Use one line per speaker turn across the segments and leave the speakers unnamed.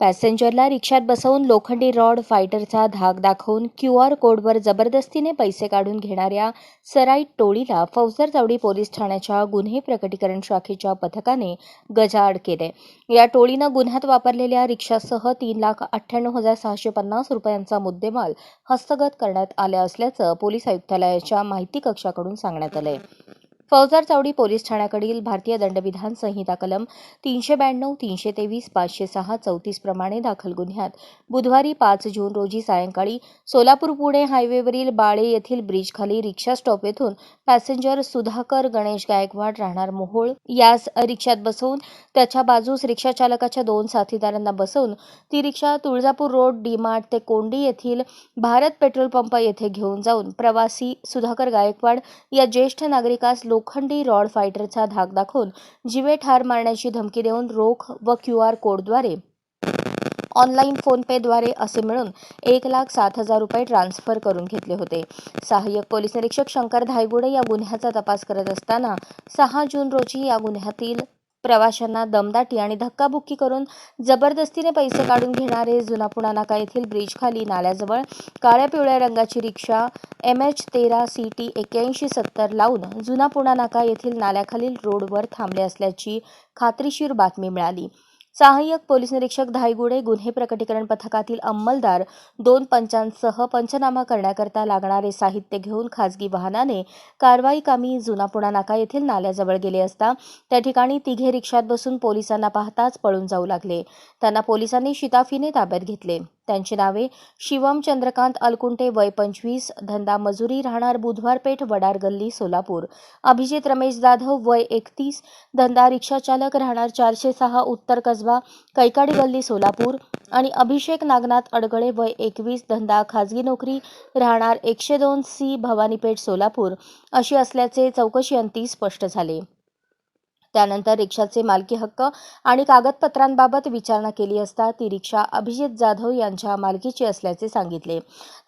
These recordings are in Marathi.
पॅसेंजरला रिक्षात बसवून लोखंडी रॉड फायटरचा धाक दाखवून क्यू आर कोडवर जबरदस्तीने पैसे काढून घेणाऱ्या सराईट टोळीला फौजदारचावडी पोलीस ठाण्याच्या गुन्हे प्रकटीकरण शाखेच्या पथकाने गजाआड केले. या टोळीनं गुन्ह्यात वापरलेल्या रिक्षासह तीन लाख अठ्ठ्याण्णव हजार सहाशे पन्नास रुपयांचा मुद्देमाल हस्तगत करण्यात आला असल्याचं पोलीस आयुक्तालयाच्या माहिती कक्षाकडून सांगण्यात आलंय. फौजदार चावडी पोलीस ठाण्याकडील भारतीय दंडविधान संहिता कलम तीनशे ब्याण्णव तीनशे तेवीस पाचशे सहा चौतीस प्रमाणे दाखल गुन्ह्यात. बुधवारी पाच जून रोजी सायंकाळी सोलापूर पुणे हायवेवरील बाळे येथील ब्रिजखाली रिक्षा स्टॉप येथून पॅसेंजर सुधाकर गणेश गायकवाड राहणार मोहोळ यास रिक्षात बसवून त्याच्या बाजूस रिक्षा चालकाच्या दोन साथीदारांना बसवून ती रिक्षा तुळजापूर रोड डीमार्ट ते कोंडी येथील भारत पेट्रोल पंप येथे घेऊन जाऊन प्रवासी सुधाकर गायकवाड या ज्येष्ठ नागरिकास लोखंडी रॉड फायटरचा धाक दाखवून जिवे ठार मारण्याची धमकी देऊन रोख व क्यू आर कोडद्वारे ऑनलाईन फोनपेद्वारे असे मिळून एक लाख सात हजार रुपये ट्रान्स्फर करून घेतले होते. सहाय्यक पोलीस निरीक्षक शंकर धायगुडे या गुन्ह्याचा तपास करत असताना सहा जून रोजी या गुन्ह्यातील प्रवाशांना दमदाटी आणि धक्काबुक्की करून जबरदस्तीने पैसे काढून घेणारे जुनापुणा नाका येथील ब्रिजखाली नाल्याजवळ काळ्या पिवळ्या रंगाची रिक्षा एम एच तेरा सी टी एक्क्याऐंशी सत्तर लावून जुनापुणा नाका येथील नाल्याखालील रोडवर थांबले असल्याची खात्रीशीर बातमी मिळाली. सहाय्यक पोलीस निरीक्षक धायगुडे गुन्हे प्रकटीकरण पथकातील अंमलदार दोन पंचांसह पंचनामा करण्याकरता लागणारे साहित्य घेऊन खासगी वाहनाने कारवाई कामी जुनापुणा नाका येथील नाल्याजवळ गेले असता त्या ठिकाणी तिघे रिक्षात बसून पोलिसांना पाहताच पळून जाऊ लागले. त्यांना पोलिसांनी शिताफीने ताब्यात घेतले. त्यांची नावे शिवम चंद्रकांत अलकुंटे वय पंचवीस धंदा मजुरी राहणार बुधवार पेठ वडार गल्ली सोलापूर. अभिजित रमेश जाधव वय एकतीस धंदा रिक्षाचालक राहणार चारशे सहा उत्तर कसबा कैकाडी गल्ली सोलापूर. आणि अभिषेक नागनाथ अडगळे वय एकवीस धंदा खाजगी नोकरी राहणार एकशे दोन सी भवानीपेठ सोलापूर. अशी असल्याचे चौकशी अंती स्पष्ट झाले. त्यानंतर रिक्षाचे मालकी हक्क आणि कागदपत्रांबाबत विचारणा केली असता ती रिक्षा अभिजित जाधव यांच्या मालकीची असल्याचे सांगितले.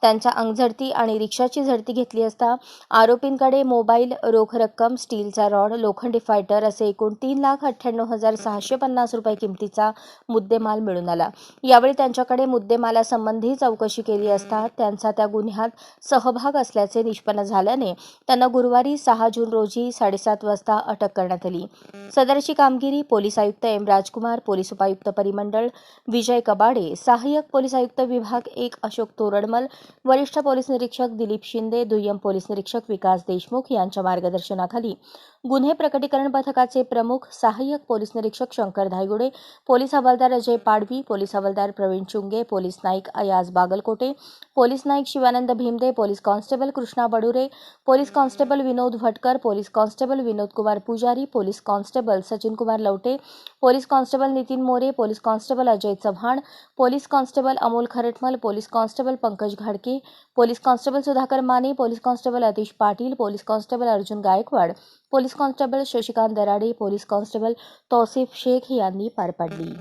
त्यांच्या अंगझडती आणि रिक्षाची झडती घेतली असता आरोपींकडे मोबाईल रोख रक्कम स्टीलचा रॉड लोखंडी फायटर असे एकूण तीन लाख अठ्ठ्याण्णव हजार सहाशे पन्नास रुपये किमतीचा मुद्देमाल मिळून आला. यावेळी त्यांच्याकडे मुद्देमालासंबंधी चौकशी केली असता त्यांचा त्या गुन्ह्यात सहभाग असल्याचे निष्पन्न झाल्याने त्यांना गुरुवारी सहा जून रोजी साडेसात वाजता अटक करण्यात आली. सदरची कामगिरी पोलीस आयुक्त एम राजकुमार पोलीस उपायुक्त परिमंडळ विजय कबाडे सहाय्यक पोलीस आयुक्त विभाग एक अशोक तोरडमल वरिष्ठ पोलीस निरीक्षक दिलीप शिंदे दुय्यम पोलीस निरीक्षक विकास देशमुख यांच्या मार्गदर्शनाखाली. गुन्हे प्रकटीकरण पथकाचे प्रमुख सहाय्यक पोलीस निरीक्षक शंकर धायगुडे पोलीस हवालदार Ajay Padvi police havaldar Pravin Chunge police Naik Ayaz Bagalkote police Naik Shivanand Bhimde police constable Krishna Badure police constable Vinod Bhatkar police constable Vinod Kumar Pujari police constable Sachin Kumar Lavate police constable Nitin More police constable Ajay Chavan police constable Amol Kharatmal police constable Pankaj Ghadke police constable Sudhakar Mane police constable Atish Patil police constable Arjun Gaikwad police constable Shashikant Darade police constable Tausif Shaikh यांनी पार पाडली.